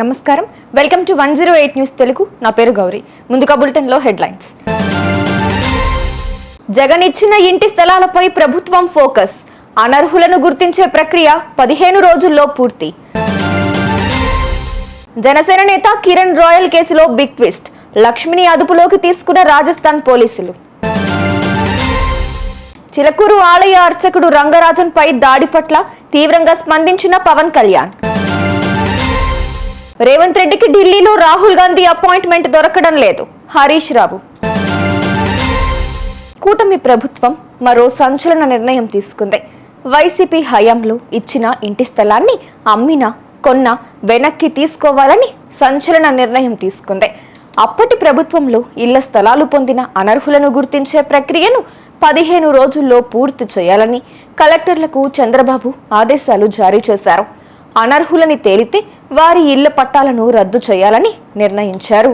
నమస్కారం. Welcome to one zero eight news Telugu. నా పేరు గౌరీ. ముందుగా బులెటిన్లో హెడ్లైన్స్. జగన్ ఇచ్చిన ఇంటి స్థలాలపై ప్రభుత్వం ఫోకస్. అనర్హులను గుర్తించే ప్రక్రియ పదిహేను రోజుల్లో పూర్తి. జనసేన నేత కిరణ్ రాయల్ కేసులో బిగ్ ట్విస్ట్. లక్ష్మిని అదుపులోకి తీసుకున్న రాజస్థాన్ పోలీసులు. చిలకూరు ఆలయ అర్చకుడు రంగరాజన్ పై దాడి పట్ల తీవ్రంగా స్పందించిన పవన్ కళ్యాణ్. రేవంత్ రెడ్డికి ఢిల్లీలో రాహుల్ గాంధీ అపాయింట్మెంట్ దొరకడం లేదు. హరీష్ రావు. కూటమి ప్రభుత్వం మరో సంచలన నిర్ణయం తీసుకుంది. వైసీపీ హయాంలో ఇచ్చిన ఇంటి స్థలాన్ని అమ్మినా కొన్న వెనక్కి తీసుకోవాలని సంచలన నిర్ణయం తీసుకుంది. అప్పటి ప్రభుత్వంలో ఇళ్ళ స్థలాలు పొందిన అనర్హులను గుర్తించే ప్రక్రియను పదిహేను రోజుల్లో పూర్తి చేయాలని కలెక్టర్లకు చంద్రబాబు ఆదేశాలు జారీ చేశారు. అనర్హులని తేలితే వారి ఇళ్ళ పట్టాలను రద్దు చేయాలని నిర్ణయించారు.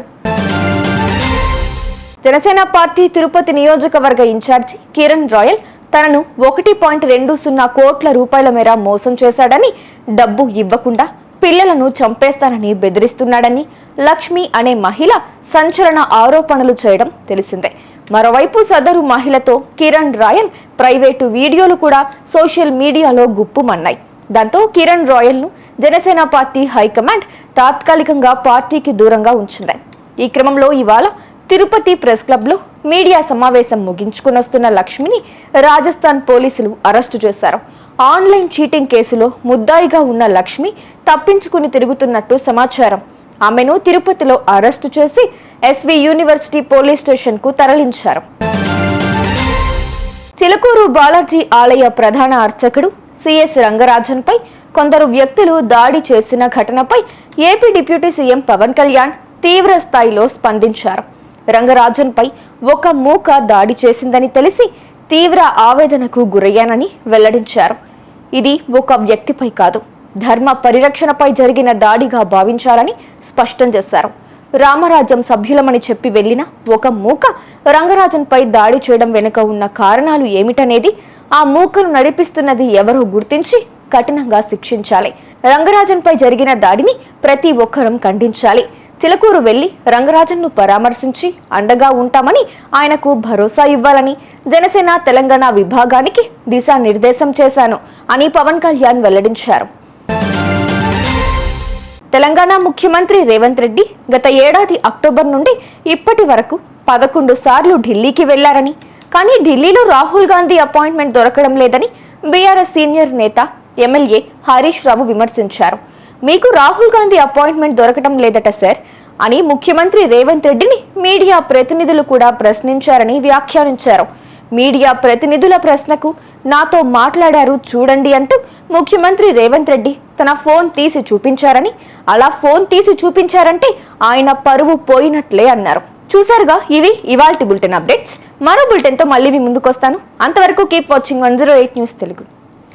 జనసేన పార్టీ తిరుపతి నియోజకవర్గ ఇన్ఛార్జి కిరణ్ రాయల్ తనను ఒకటి పాయింట్ రెండు సున్నా కోట్ల రూపాయల మేర మోసం చేశాడని డబ్బు ఇవ్వకుండా పిల్లలను చంపేస్తానని బెదిరిస్తున్నాడని లక్ష్మి అనే మహిళ సంచలన ఆరోపణలు చేయడం తెలిసిందే. మరోవైపు సదరు మహిళతో కిరణ్ రాయల్ ప్రైవేటు వీడియోలు కూడా సోషల్ మీడియాలో గుప్పుమన్నాయి. దాంతో కిరణ్ రాయల్ను జనసేన పార్టీ హైకమాండ్ తాత్కాలికంగా పార్టీకి దూరంగా ఉంచింది. ఈ క్రమంలో ఇవాళ తిరుపతి ప్రెస్ క్లబ్లో మీడియా సమావేశం ముగించుకుని వస్తున్న లక్ష్మిని రాజస్థాన్ పోలీసులు అరెస్టు చేశారు. ఆన్లైన్ చీటింగ్ కేసులో ముద్దాయిగా ఉన్న లక్ష్మి తప్పించుకుని తిరుగుతున్నట్టు సమాచారం. ఆమెను తిరుపతిలో అరెస్టు చేసి ఎస్వి యూనివర్సిటీ పోలీస్ స్టేషన్కు తరలించారు. చిలకూరు బాలాజీ ఆలయ ప్రధాన అర్చకుడు సిఎస్ రంగరాజన్పై కొందరు వ్యక్తులు దాడి చేసిన ఘటనపై AP deputy CM Pawan Kalyan తీవ్ర స్థాయిలో స్పందించారు. రంగరాజన్పై ఒక మూక దాడి చేసిందని తెలిసి తీవ్ర ఆవేదనకు గురయ్యానని వెల్లడించారు. ఇది ఒక వ్యక్తిపై కాదు ధర్మ పరిరక్షణపై జరిగిన దాడిగా భావించాలని స్పష్టం చేశారు. రామరాజ్యం సభ్యులమని చెప్పి వెళ్ళిన ఒక మూక రంగరాజన్పై దాడి చేయడం వెనుక ఉన్న కారణాలు ఏమిటనేది ఆ మూకను నడిపిస్తున్నది ఎవరో గుర్తించి కఠినంగా శిక్షించాలి. రంగరాజన్పై జరిగిన దాడిని ప్రతి ఒక్కరం ఖండించాలి. చిలకూరు వెళ్ళి రంగరాజన్ను పరామర్శించి అండగా ఉంటామని ఆయనకు భరోసా ఇవ్వాలని జనసేన తెలంగాణ విభాగానికి దిశానిర్దేశం చేశాను అని పవన్ కళ్యాణ్ వెల్లడించారు. తెలంగాణ ముఖ్యమంత్రి రేవంత్ రెడ్డి గత ఏడాది అక్టోబర్ నుండి ఇప్పటి వరకు పదకొండు సార్లు ఢిల్లీకి వెళ్ళారని కానీ ఢిల్లీలో రాహుల్ గాంధీ అపాయింట్మెంట్ దొరకడం లేదని బీఆర్ఎస్ సీనియర్ నేత ఎమ్మెల్యే హరీష్ రావు విమర్శించారు. మీకు రాహుల్ గాంధీ అపాయింట్మెంట్ దొరకడం లేదట సార్ అని ముఖ్యమంత్రి రేవంత్ రెడ్డిని మీడియా ప్రతినిధులు కూడా ప్రశ్నించారని వ్యాఖ్యానించారు. మీడియా ప్రతినిధుల ప్రశ్నకు నాతో మాట్లాడారు చూడండి అంటూ ముఖ్యమంత్రి రేవంత్ రెడ్డి తన ఫోన్ తీసి చూపించారని అలా ఫోన్ తీసి చూపించారంటే ఆయన పరువు పోయినట్లే అన్నారు. చూసారుగా ఇవి ఇవాల్టి బులెటిన్ అప్డేట్స్. మరో బులెటిన్తో మళ్ళీ మీ ముందుకు వస్తాను అంతవరకు keep watching one zero eight news Telugu.